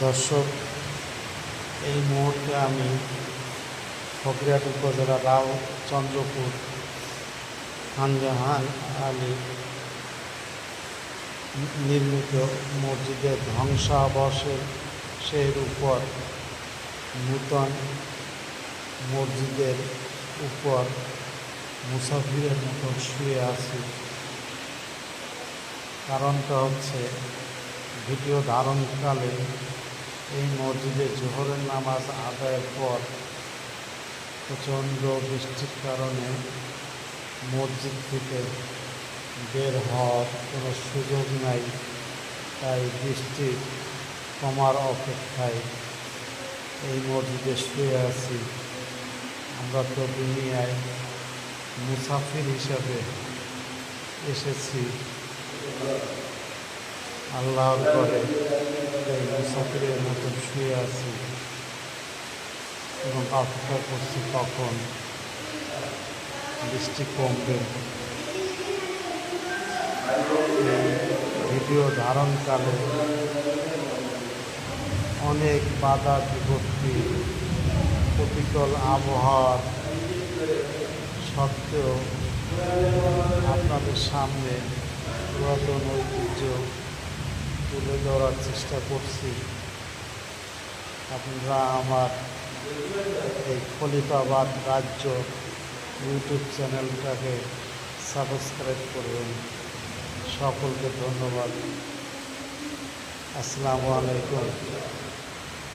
দর্শক, এই মুহূর্তে আমি ফকরিয়াট উপজেলা রাও চন্দ্রপুর খানজাহান আলী নির্মিত মসজিদের ধ্বংসাবশের সেই উপর নূতন মসজিদের উপর মুসাফিরের মতো শুয়ে আছি। কারণটা হচ্ছে ভিডিও ধারণকালে এই মসজিদে জোহরের নামাজ আদায়ের পর প্রচণ্ড বৃষ্টির কারণে মসজিদ থেকে বের হওয়ার কোনো সুযোগ নাই। তাই বৃষ্টি কমার অপেক্ষায় এই মসজিদে শুয়ে আছি। আমরা তো দুনিয়ায় মুসাফির হিসাবে এসেছি। আল্লাহর করে এই মুসাফিরের মতন শুয়ে আছি এবং অপেক্ষা করছি কখন বৃষ্টি কমবে। ভিডিও ধারণকালে অনেক বাধা বিপত্তি, প্রতিকূল আবহাওয়ার সত্ত্বেও আপনাদের সামনে পুরাতন ঐতিহ্য তুলে ধরার চেষ্টা করছি। আপনারা আমার এই খলিফাবাদ রাজ্য ইউটিউব চ্যানেলটাকে সাবস্ক্রাইব করবেন। সকলকে ধন্যবাদ। আসসালামু আলাইকুম।